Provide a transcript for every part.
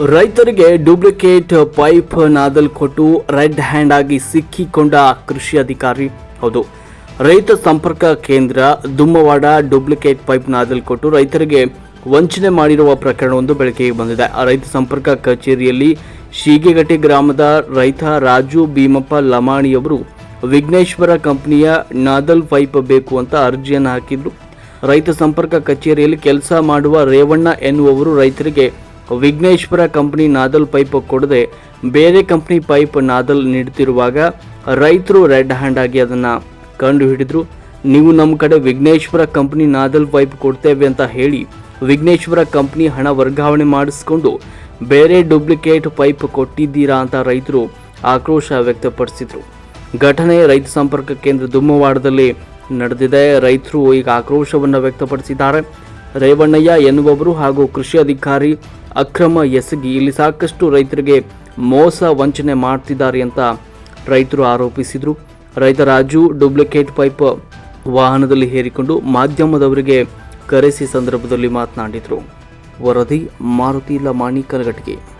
ರೈತರಿಗೆ duplicate pipe ನಾದಲ್ ಕೊಟ್ಟು red hand ಆಗಿ ಸಿಕ್ಕಿಕೊಂಡ ಕೃಷಿ ಅಧಿಕಾರಿ. ಹೌದು. ರೈತ ಸಂಪರ್ಕ ಕೇಂದ್ರ ದುಮ್ಮವಾಡ ಡೂಪ್ಲಿಕೇಟ್ ಪೈಪ್ ನಾದಲ್ ಕೊಟ್ಟು ರೈತರಿಗೆ ವಂಚನೆ ಮಾಡಿರುವ ಪ್ರಕರಣವೊಂದು ಬೆಳಕಿಗೆ ಬಂದಿದೆ. ರೈತ ಸಂಪರ್ಕ ಕಚೇರಿಯಲ್ಲಿ ಶೀಗೆಗಟ್ಟಿ ಗ್ರಾಮದ ರೈತ ರಾಜು ಭೀಮಪ್ಪ ಲಮಾಣಿಯವರು ವಿಘ್ನೇಶ್ವರ ಕಂಪನಿಯ ನಾದಲ್ ಪೈಪ್ ಬೇಕು ಅಂತ ಅರ್ಜಿಯನ್ನು ಹಾಕಿದ್ರು. ರೈತ ಸಂಪರ್ಕ ಕಚೇರಿಯಲ್ಲಿ ಕೆಲಸ ಮಾಡುವ ರೇವಣ್ಣ ಎನ್ನುವವರು ರೈತರಿಗೆ ವಿಘ್ನೇಶ್ವರ ಕಂಪನಿ ನಾದಲ್ ಪೈಪ್ ಕೊಡದೆ ಬೇರೆ ಕಂಪನಿ ಪೈಪ್ ನಾದಲ್ ನೀಡುತ್ತಿರುವಾಗ ರೈತರು ರೆಡ್ ಹ್ಯಾಂಡ್ ಆಗಿ ಅದನ್ನು ಕಂಡು ಹಿಡಿದ್ರು ನೀವು ನಮ್ಮ ಕಡೆ ವಿಘ್ನೇಶ್ವರ ಕಂಪನಿ ನಾದಲ್ ಪೈಪ್ ಕೊಡ್ತೇವೆ ಅಂತ ಹೇಳಿ ವಿಘ್ನೇಶ್ವರ ಕಂಪನಿ ಹಣ ವರ್ಗಾವಣೆ ಮಾಡಿಸ್ಕೊಂಡು ಬೇರೆ ಡೂಪ್ಲಿಕೇಟ್ ಪೈಪ್ ಕೊಟ್ಟಿದ್ದೀರಾ ಅಂತ ರೈತರು ಆಕ್ರೋಶ ವ್ಯಕ್ತಪಡಿಸಿದರು. ಘಟನೆ ರೈತ ಸಂಪರ್ಕ ಕೇಂದ್ರ ದುಮ್ಮವಾಡದಲ್ಲಿ ನಡೆದಿದೆ. ರೈತರು ಈಗ ಆಕ್ರೋಶವನ್ನು ವ್ಯಕ್ತಪಡಿಸಿದ್ದಾರೆ. ರೇವಣ್ಣಯ್ಯ ಎನ್ನುವವರು ಹಾಗೂ ಕೃಷಿ ಅಧಿಕಾರಿ ಅಕ್ರಮ ಎಸಗಿ ಇಲ್ಲಿ ಸಾಕಷ್ಟು ರೈತರಿಗೆ ಮೋಸ ವಂಚನೆ ಮಾಡ್ತಿದ್ದಾರೆ ಅಂತ ರೈತರು ಆರೋಪಿಸಿದರು. ರೈತ ರಾಜು ಡೂಪ್ಲಿಕೇಟ್ ಪೈಪ್ ವಾಹನದಲ್ಲಿ ಹೇರಿಕೊಂಡು ಮಾಧ್ಯಮದವರಿಗೆ ಕರೆಸಿ ಸಂದರ್ಭದಲ್ಲಿ ಮಾತನಾಡಿದರು. ವರದಿ ಮಾರುತಿ ಲಮಾಣಿ ಕಲಗಟ್ಟಿಗೆ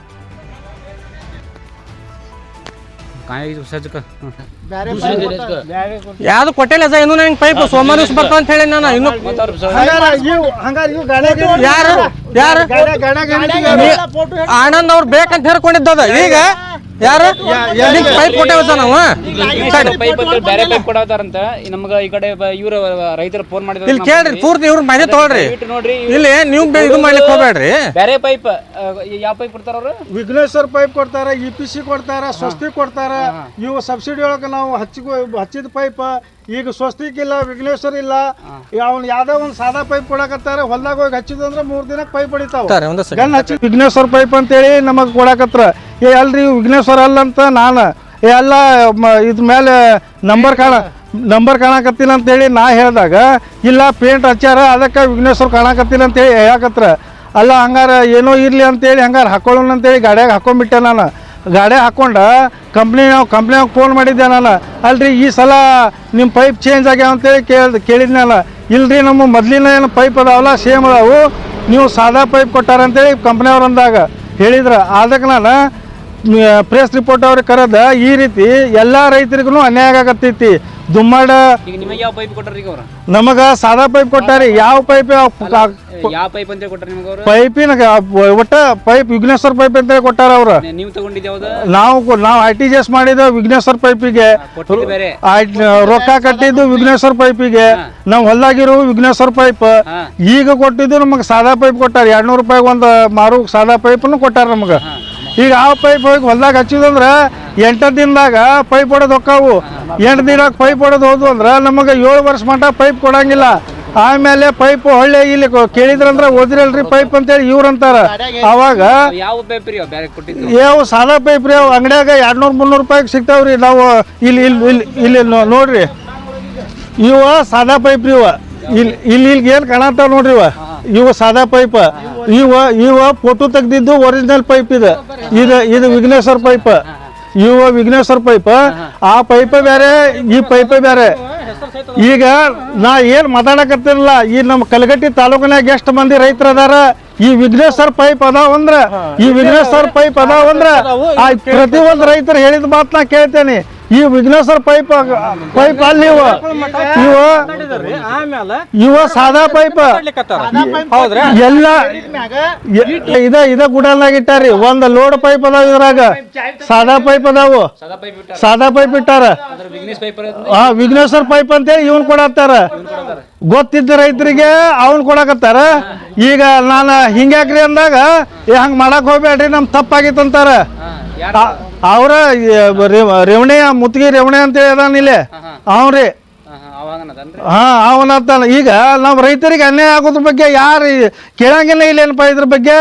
ಯಾವ್ದು ಕೊಟ್ಟಿಲ್ಲ ಸರ್ ಇನ್ನೂ ನಂಗೆ ಪೈಪ್ ಸೋಮವಾರ ದಿವಸ ಅಂತ ಹೇಳಿ ನಾನು ಇನ್ನು ಯಾರು ಯಾರು? ಆನಂದ್ ಅವ್ರು ಬೇಕಂತ ಹೇಳ್ಕೊಂಡಿದ್ದದ. ಈಗ ಯಾರು? ಪೈಪ್ ಕೊಟ್ಟೇವ ಸರ್. ನಾವು ಪೈಪ್ ಅಂತ ಬೇರೆ ಪೈಪ್ ಕೊಡತಾರಂತ ನಮ್ಗ ಈ ಕಡೆ ಇವ್ರ ರೈತರು ಫೋನ್ ಮಾಡಿದ್ರು ಇಲ್ಲಿ ಕೇಳ್ರಿ ಪೂರ್ತಿ ಇವ್ರ ಮನೆ ತೊಗೊಳ್ರಿ. ನೋಡ್ರಿ ಇಲ್ಲಿ ನೀವು ಇದು ಮಾಡ್ಲಿಕ್ಕೆ ಹೋಗ್ಬೇಡ್ರಿ. ಬೇರೆ ಪೈಪ್ ಯಾವ ಪೈಪ್ ಕೊಡ್ತಾರ ಅವ್ರು? ವಿಘ್ನೇಶ್ವರ್ ಪೈಪ್ ಕೊಡ್ತಾರ ಇ ಪಿ ಸಿ ಕೊಡ್ತಾರ ಸ್ವಸ್ತಿ ಕೊಡ್ತಾರ ಇವು ಸಬ್ಸಿಡಿ ಒಳಗ ನಾವು ಹಚ್ಚಿದ ಪೈಪ್ ಈಗ ಸ್ವಸ್ತಿಕ್ ಇಲ್ಲ ವಿಘ್ನೇಶ್ವರ್ ಇಲ್ಲ ಅವ್ನು ಯಾವ್ದೋ ಒಂದು ಸಾದಾ ಪೈಪ್ ಕೊಡಕತ್ತಾರ ಹೊಲ್ದಾಗ ಹೋಗಿ ಹಚ್ಚಿದಂದ್ರೆ ಮೂರ್ ದಿನಕ್ಕೆ ಪೈಪ್ ಹೊಡಿತಾವ. ಸರ್ ಒಂದು ಸೆಕೆಂಡ್ ಗನ್ ಹಚ್ಚಿ ವಿಘ್ನೇಶ್ವರ್ ಪೈಪ್ ಅಂತೇಳಿ ನಮಗ್ ಕೊಡಕತ್ರ. ಏ ಅಲ್ರಿ ವಿಘ್ನೇಶ್ವರ ಅಲ್ಲ ಅಂತ ನಾನು ಏ ಅಲ್ಲ ಮ- ಇದ್ರ ಮೇಲೆ ನಂಬರ್ ಕಾಣ ನಂಬರ್ ಕಾಣಕತ್ತಿಲ್ಲ ಅಂತೇಳಿ ನಾ ಹೇಳಿದಾಗ ಇಲ್ಲ ಪೇಂಟ್ ಹಚ್ಚಾರ ಅದಕ್ಕೆ ವಿಘ್ನೇಶ್ವರ್ ಕಾಣಕತ್ತಿಲ್ಲ ಅಂತೇಳಿ ಹೇಳಕತ್ರ ಅಲ್ಲ ಹಂಗಾರ ಏನೋ ಇರ್ಲಿ ಅಂತೇಳಿ ಹಂಗಾರ ಹಾಕೊಳ್ಳೋಣ ಅಂತೇಳಿ ಗಾಡಿಯಾಗ ಹಾಕೊಂಡ್ಬಿಟ್ಟೆ ನಾನು. ಗಾಡಿ ಹಾಕೊಂಡ ಕಂಪ್ನಿ ನಾವು ಕಂಪ್ನಿಯಾಗ ಫೋನ್ ಮಾಡಿದ್ದೆ ನಾನು ಅಲ್ರಿ, ಈ ಸಲ ನಿಮ್ಮ ಪೈಪ್ ಚೇಂಜ್ ಆಗ್ಯಾವ ಅಂತೇಳಿ ಕೇಳ್ದ ಕೇಳಿದ್ನಲ್ಲ. ಇಲ್ರಿ, ನಮ್ಮ ಮೊದ್ಲಿನ ಏನು ಪೈಪ್ ಅದಾವಲ್ಲ ಸೇಮ್ ಅದಾವು. ನೀವು ಸಾದಾ ಪೈಪ್ ಕೊಟ್ಟಾರ ಅಂತೇಳಿ ಕಂಪ್ನಿಯವ್ರು ಅಂದಾಗ ಹೇಳಿದ್ರ. ಅದಕ್ಕೆ ನಾನು ಪ್ರೆಸ್ ರಿಪೋರ್ಟ್ ಅವ್ರಿಗೆ ಕರೆದ ಈ ರೀತಿ ಎಲ್ಲ ರೈತರಿಗೂ ಅನ್ಯಾಯ ಆಗತ್ತೈತಿ ದುಮ್ಮಾಡ ಈಗ ನಿಮಗೆ ಯಾವ ಪೈಪ್ ಕೊಟ್ಟಾರ ಈಗ ಅವ್ರ? ನಮಗ ಸಾದಾ ಪೈಪ್ ಕೊಟ್ಟಾರಿ ಯಾವ ಪೈಪ್ ಯಾವ ಪೈಪ್ ಅಂತ ಕೊಟ್ಟಾರ ನಿಮ್ಗೆ ಅವ್ರು? ಪೈಪಿನ ಒಟ್ಟ ಪೈಪ್ ವಿಘ್ನೇಶ್ವರ್ ಪೈಪ್ ಅಂತ ಕೊಟ್ಟಾರ ಅವ್ರ. ನೀವು ತಗೊಂಡಿದ್ದ ನಾವು ನಾವು ಐ ಟಿ ಜಿ ಎಸ್ ಮಾಡಿದ ವಿಘ್ನೇಶ್ವರ್ ಪೈಪಿಗೆ ರೊಕ್ಕ ಕಟ್ಟಿದ್ದು ವಿಘ್ನೇಶ್ವರ್ ಪೈಪಿಗೆ ನಾವು ಹೊಲ್ದಾಗಿರೋ ವಿಘ್ನೇಶ್ವರ್ ಪೈಪ್. ಈಗ ಕೊಟ್ಟಿದ್ದು ನಮಗೆ ಸಾದಾ ಪೈಪ್ ಕೊಟ್ಟಾರ. ಎರಡ್ನೂರು ರೂಪಾಯಿ ಒಂದು ಮಾರು ಸಾದಾ ಪೈಪ್ನು ಕೊಟ್ಟಾರ ನಮಗೆ. ಈಗ ಆ ಪೈಪ್ ಹೋಗಿ ಹೊಲ್ದಾಗ ಹಚ್ಚಿದಂದ್ರೆ ಎಂಟು ದಿನದಾಗ ಪೈಪ್ ಹೊಡೆದು ಹೊಕ್ಕಾವು. ಎಂಟು ದಿನಕ್ಕೆ ಪೈಪ್ ಹೊಡೆದು ಹೋದ್ವು ಅಂದ್ರೆ ನಮಗೆ ಏಳು ವರ್ಷ ಮಟ್ಟ ಪೈಪ್ ಕೊಡಂಗಿಲ್ಲ. ಆಮೇಲೆ ಪೈಪ್ ಹೊಳ್ಳೆ ಇಲ್ಲಿ ಕೇಳಿದ್ರಂದ್ರೆ ಓದಿರಲ್ರಿ ಪೈಪ್ ಅಂತೇಳಿ ಇವ್ರು ಅಂತಾರ. ಅವಾಗ ಯಾವ ಸಾದಾ ಪೈಪ್ ರೀ ಅವು ಎರಡು ಎರಡ್ನೂರು ಮುನ್ನೂರು ರೂಪಾಯಿಗೆ ಸಿಗ್ತಾವ್ರಿ ನಾವು ಇಲ್ಲಿ ಇಲ್ಲಿ ಇಲ್ಲಿ ನೋಡ್ರಿ. ಇವ ಸಾದಾ ಪೈಪ್ ರೀ ಇವ. ಇಲ್ಲಿ ಇಲ್ಲಿ ಇಲ್ಲಿ ಏನು ಕಾಣತ್ತಾವ ನೋಡ್ರಿ ಇವ. ಇವ ಸಾದಾ ಪೈಪ್. ಇವ ಇವ ಫೋಟೋ ತೆಗ್ದಿದ್ದು ಒರಿಜಿನಲ್ ಪೈಪ್ ಇದು. ಇದು ಇದು ವಿಘ್ನೇಶ್ವರ ಪೈಪ್ ಇವ ವಿಘ್ನೇಶ್ವರ ಪೈಪ್ ಆ ಪೈಪ ಬೇರೆ, ಈ ಪೈಪ್ ಬೇರೆ. ಈಗ ನಾ ಏನ್ ಮಾತಾಡಕತ್ತಿರಲ್ಲ, ಈ ನಮ್ಮ ಕಲಗಟ್ಟಿ ತಾಲೂಕಿನಾಗ ಎಷ್ಟು ಮಂದಿ ರೈತರು ಅದಾರ. ಈ ವಿಘ್ನೇಶ್ವರ ಪೈಪ್ ಅದಾವಂದ್ರ ಈ ವಿಘ್ನೇಶ್ವರ ಪೈಪ್ ಅದಾವಂದ್ರ ಆ ಪ್ರತಿ ಒಂದು ರೈತರು ಹೇಳಿದ ಮಾತು ನಾ ಕೇಳ್ತೇನೆ. ಈ ವಿಘ್ನೇಶ್ವರ ಪೈಪ್ ಪೈಪ್ ಅಲ್ಲಿ ಇವ ಇವ ಆಮೇಲೆ ಇವ ಸಾದಾ ಪೈಪ್. ಹೌದ್ರಿ? ಎಲ್ಲ ಇದ ಇದ ಗುಡಲ್ನಾಗ ಇಟ್ಟಾರಿ. ಒಂದ್ ಲೋಡ್ ಪೈಪ್ ಅದಾವ ಇದ್ರಾಗ. ಸಾದಾ ಪೈಪ್ ಅದಾವು. ಸಾದಾ ಪೈಪ್ ಇಟ್ಟಾರ. ಹಾ ವಿಘ್ನೇಶ್ವರ ಪೈಪ್ ಆ ವಿಘ್ನೇಶ್ವರ್ ಪೈಪ್ ಅಂತೇಳಿ ಇವನ್ ಕೊಡತ್ತಾರ. ಗೊತ್ತಿದ್ದ ರೈತರಿಗೆ ಅವನ್ ಕೊಡಕತ್ತಾರ. ಈಗ ನಾನು ಹಿಂಗ್ಯಾಕ್ರಿ ಅಂದಾಗ ಏ ಹಂಗ್ ಮಾಡಕ್ ಹೋಗ್ಬೇಡ್ರಿ ನಮ್ ತಪ್ಪಾಗಿತ್ತಂತಾರ. ಅವ್ರ ರೇವಣೆ ಮುತ್ತಿಗೆ ರೇವಣೆ ಅಂತೇಳಿ ಅದಾನ ಇಲ್ಲಿ? ಅವ್ರಿ ಹಾ. ಅವನತ್ತಾನ ಈಗ ನಾವ್ ರೈತರಿಗೆ ಅನ್ಯಾಯ ಆಗೋದ್ರ ಬಗ್ಗೆ ಯಾರು ಕೇಳಂಗಿಲ್ಲ ಇಲ್ಲೇನಪ್ಪ ಇದ್ರ ಬಗ್ಗೆ?